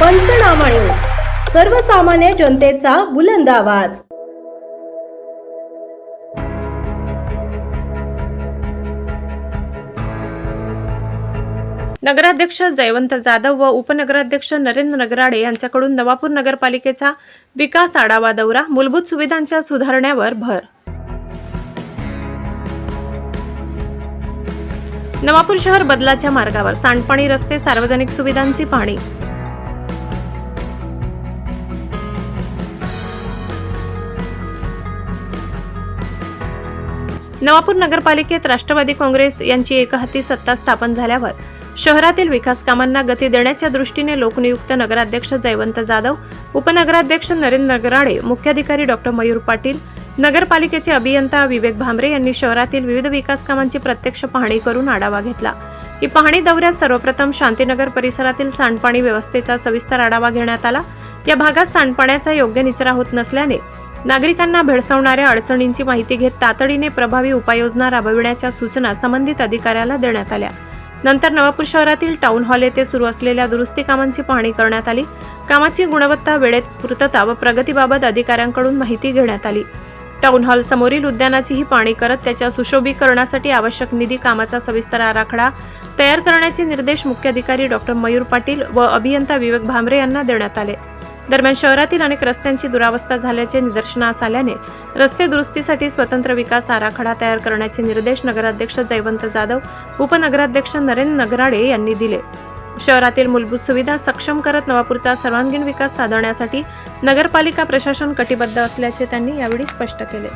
पंचनामा न्यूज. सर्वसामान्य जनतेचा बुलंद आवाज. नगराध्यक्ष जयवंत जाधव व उपनगराध्यक्ष नरेंद्र नगराडे यांच्याकडून नवापूर नगरपालिकेचा विकास आढावा दौरा मूलभूत सुविधांच्या सुधारण्यावर भर. नवापूर शहर बदलाच्या मार्गावर सांडपाणी रस्ते सार्वजनिक सुविधांची पाहणी. नवापूर नगरपालिकेत राष्ट्रवादी काँग्रेस यांची एकहाती सत्ता स्थापन झाल्यावर शहरातील विकास कामांना गती देण्याच्या दृष्टीने लोकनियुक्त नगराध्यक्ष जयवंत जाधव उपनगराध्यक्ष नरेंद्र नगराडे मुख्याधिकारी डॉक्टर मयूर पाटील नगरपालिकेचे अभियंता विवेक भामरे यांनी शहरातील विविध विकास कामांची प्रत्यक्ष पाहणी करून आढावा घेतला. ही पाहणी दौऱ्यात सर्वप्रथम शांतीनगर परिसरातील सांडपाणी व्यवस्थेचा सविस्तर आढावा घेण्यात आला. या भागात सांडपाण्याचा योग्य निचरा होत नसल्याने नागरिकांना भेडसावणाऱ्या अडचणींची माहिती घेत तातडीने प्रभावी उपाययोजना राबविण्याच्या सूचना संबंधित अधिकाऱ्याला देण्यात आल्या. नंतर नवापूर शहरातील टाऊन हॉल येथे सुरू असलेल्या दुरुस्ती कामांची पाहणी करण्यात आली. कामाची गुणवत्ता वेळेत पूर्तता व प्रगतीबाबत अधिकाऱ्यांकडून माहिती घेण्यात आली. टाऊन हॉल समोरील उद्यानाचीही पाहणी करत त्याच्या सुशोभीकरणासाठी आवश्यक निधी कामाचा सविस्तर आराखडा तयार करण्याचे निर्देश मुख्याधिकारी डॉक्टर मयूर पाटील व अभियंता विवेक भामरे यांना देण्यात आले. दरम्यान शहरातील अनेक रस्त्यांची दुरावस्था झाल्याचे निदर्शनास आल्याने रस्ते दुरुस्तीसाठी स्वतंत्र विकास आराखडा तयार करण्याचे निर्देश नगराध्यक्ष जयवंत जाधव उपनगराध्यक्ष नरेंद्र नगराडे यांनी दिले. शहरातील मूलभूत सुविधा सक्षम करत नवापूरचा सर्वांगीण विकास साधण्यासाठी नगरपालिका प्रशासन कटिबद्ध असल्याचे त्यांनी यावेळी स्पष्ट केले.